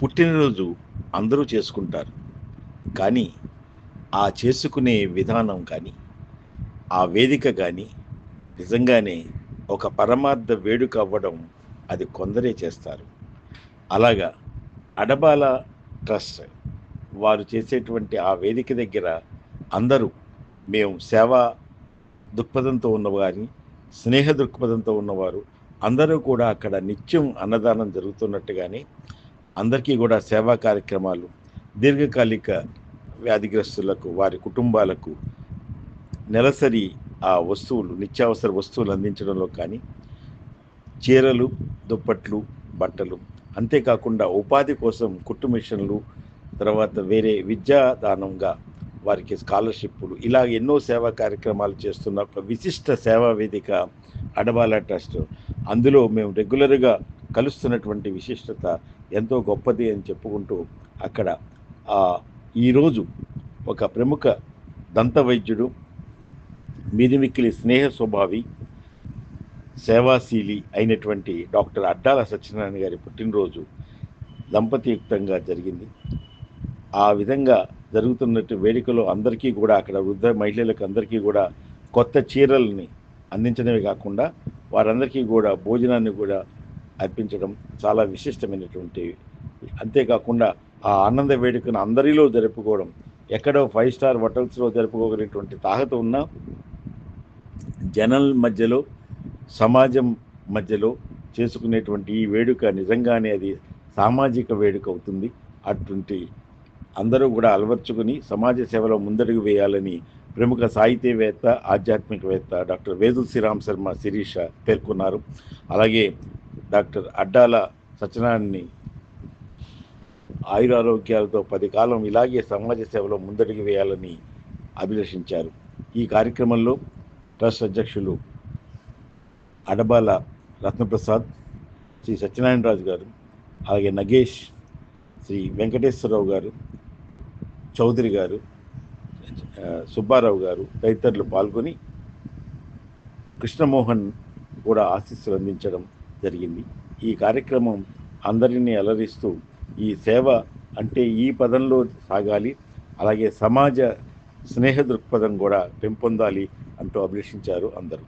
పుట్టినరోజు అందరూ చేసుకుంటారు. కానీ ఆ చేసుకునే విధానం కానీ ఆ వేదిక కానీ నిజంగానే ఒక పరమార్థ వేడుక అవ్వడం అది కొందరే చేస్తారు. అలాగా అడబాల ట్రస్ట్ వారు చేసేటువంటి ఆ వేదిక దగ్గర అందరూ మేము సేవా దృక్పథంతో ఉన్నవారిని స్నేహ దృక్పథంతో ఉన్నవారు అందరూ కూడా అక్కడ నిత్యం అన్నదానం జరుగుతున్నట్టుగానే అందరికీ కూడా సేవా కార్యక్రమాలు దీర్ఘకాలిక వ్యాధిగ్రస్తులకు వారి కుటుంబాలకు నెలసరి ఆ వస్తువులు నిత్యావసర వస్తువులు అందించడంలో కానీ చీరలు దుప్పట్లు బట్టలు అంతేకాకుండా ఉపాధి కోసం కుట్టు మిషన్లు తర్వాత వేరే విద్యాదానంగా వారికి స్కాలర్షిప్లు ఇలా ఎన్నో సేవా కార్యక్రమాలు చేస్తున్న ఒక విశిష్ట సేవా వేదిక అడబాల ట్రస్ట్. అందులో మేము రెగ్యులర్గా కలుస్తున్నటువంటి విశిష్టత ఎంతో గొప్పది అని చెప్పుకుంటూ అక్కడ ఈరోజు ఒక ప్రముఖ దంత వైద్యుడు మిదిమిక్కిలి స్నేహ స్వభావి సేవాశీలి అయినటువంటి డాక్టర్ అడ్డాల సత్యనారాయణ గారి పుట్టినరోజు దంపతియుక్తంగా జరిగింది. ఆ విధంగా జరుగుతున్నట్టు వేడుకలో అందరికీ కూడా అక్కడ వృద్ధ మహిళలకు అందరికీ కూడా కొత్త చీరల్ని అందించడమే కాకుండా వారందరికీ కూడా భోజనాన్ని కూడా అర్పించడం చాలా విశిష్టమైనటువంటి అంతేకాకుండా ఆ ఆనంద వేడుకను అందరిలో జరుపుకోవడం ఎక్కడో ఫైవ్ స్టార్ హోటల్స్లో జరుపుకోగలిగినటువంటి తాహత ఉన్న జనల మధ్యలో సమాజం మధ్యలో చేసుకునేటువంటి ఈ వేడుక నిజంగానే అది సామాజిక వేడుక అవుతుంది. అటువంటి అందరూ కూడా అలవర్చుకుని సమాజ సేవలో ముందడుగు వేయాలని ప్రముఖ సాహితీవేత్త ఆధ్యాత్మికవేత్త డాక్టర్ వేదు శ్రీరామ్ శర్మ శిరీష పేర్కొన్నారు. అలాగే డాక్టర్ అడ్డాల సత్యనారాయణని ఆయురారోగ్యాలతో పది కాలం ఇలాగే సమాజ సేవలో ముందడుగు వేయాలని అభిలషించారు. ఈ కార్యక్రమంలో ట్రస్ట్ అధ్యక్షులు అడబాల రత్నప్రసాద్ శ్రీ సత్యనారాయణరాజు గారు అలాగే నగేష్ శ్రీ వెంకటేశ్వరరావు గారు చౌదరి గారు సుబ్బారావు గారు తదితరులు పాల్గొని కృష్ణమోహన్ కూడా ఆశీస్సులు అందించడం జరిగింది. ఈ కార్యక్రమం అందరినీ అలరిస్తూ ఈ సేవ అంటే ఈ పదంలో సాగాలి అలాగే సమాజ స్నేహ దృక్పథం కూడా పెంపొందాలి అంటూ అభిలషించారు అందరూ.